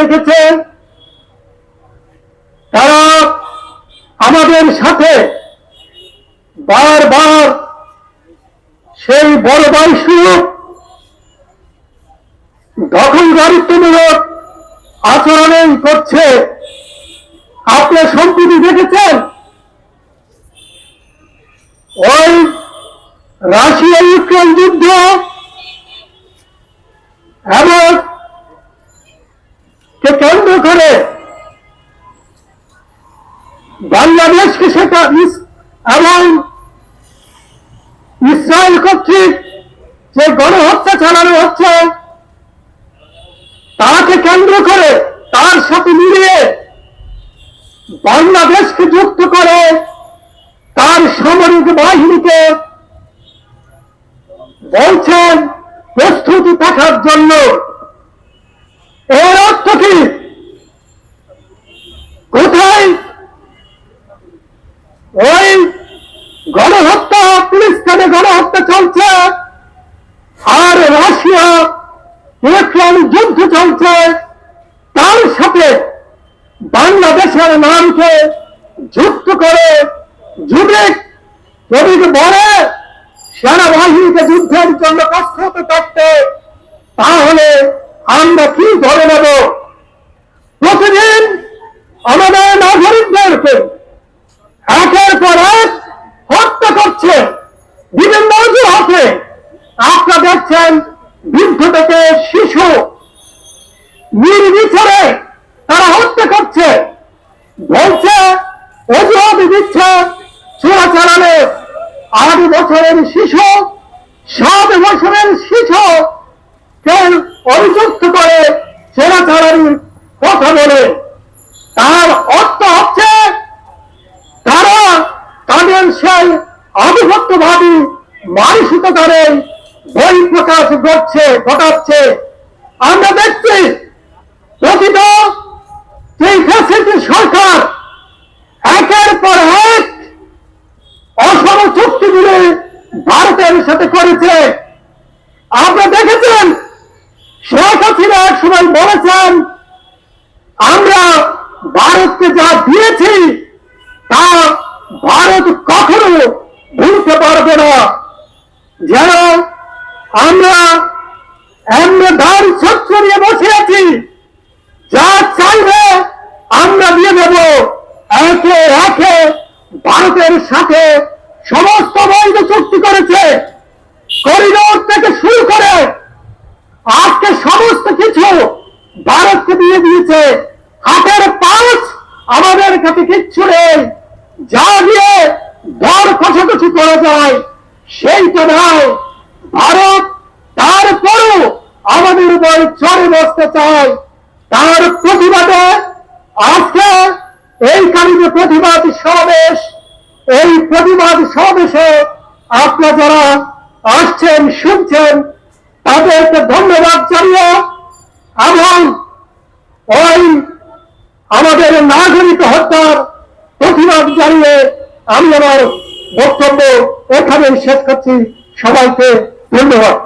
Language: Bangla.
রেখেছে। তারা আমাদের সাথে বারবার সেই বড় বাইস্বরূপ দখলদারিত্বমূলক আচরণে করছে। আপনি সম্প্রতি দেখেছেন? ওই রাশিয়া ইউক্রেন যুদ্ধ বাংলাদেশকে সেটা এবং ইসরায়েল কর্তৃক যে গণহত্যা চালানো হচ্ছে, তাকে কেন্দ্র করে তার সাথে মিলিয়ে বাংলাদেশকে যুক্ত করে তার সামরিক বাহিনীকে বলছেন প্রস্তুতি থাকার জন্য। এর অর্থ কি? কোথায় ওই গণহত্যা, পুলিশ পুলিশখানে গণহত্যা চলছে। আর রাশিয়া, ইউক্রেন যুদ্ধ চলছে। তার সাথে বাংলাদেশের নামকে যুক্ত করে যুবিক যদি বলে সেনাবাহিনীকে যুদ্ধের জন্য প্রস্তুত করতে, তাহলে আমরা কি ধরে নেব? প্রতিদিন আমাদের নাগরিকদেরকে একের পর এক হত্যা করছে বিভিন্ন অজুহাতে আপনারা বৃদ্ধ থেকে শিশু। নির্বিচারে তারা হত্যা করছে। বলছে, অজুহাত দিচ্ছে চোরাচালানে। আট বছরের শিশু, সাত বছরের শিশু কেউ অভিযুক্ত করে চোরাচালানির কথা বলে? তার অর্থ হচ্ছে, তারা তাদের সেই আধিপত্যবাদী মানসিকতার বই প্রকাশ করছে ঘটাচ্ছে। আমরা দেখছি ফ্যাসিলিটি সরকার একের পর এক অসম চুক্তিগুলি ভারতের সাথে করেছে। আপনি দেখেছেন, শেখ হাসিনা এক সময় বলেছেন, আমরা ভারতকে যা দিয়েছি, তা ভারত কখনো ভুলতে পারবে না। যেন আমরা এমনি ধান শস্য নিয়ে বসে আছি। যা চাইবে আমরা দিয়ে দেব। একে একে ভারতের সাথে সমস্ত বৈধ চুক্তি করেছে। করিডোর থেকে শুরু করে আজকে সমস্ত কিছু ভারতকে দিয়ে দিয়েছে। হাতের পাঁচ আমাদের কাছে কিচ্ছু নেই। যা দিয়ে দর কষাকষি করা যায় সেইটা নয়। ভারত তারপরও আমাদের উপর চড়ে বসতে চায়। তার প্রতিবাদে আজকে এইখানে যে প্রতিবাদ সমাবেশ, এই প্রতিবাদ সমাবেশে আপনারা যারা আসছেন, শুনছেন, তাদেরকে ধন্যবাদ জানিয়ে এবং ওই আমাদের নাগরিক হত্যার প্রতিবাদ জানিয়ে আমি আমার বক্তব্য এখানে শেষ করছি। সবাইকে ধন্যবাদ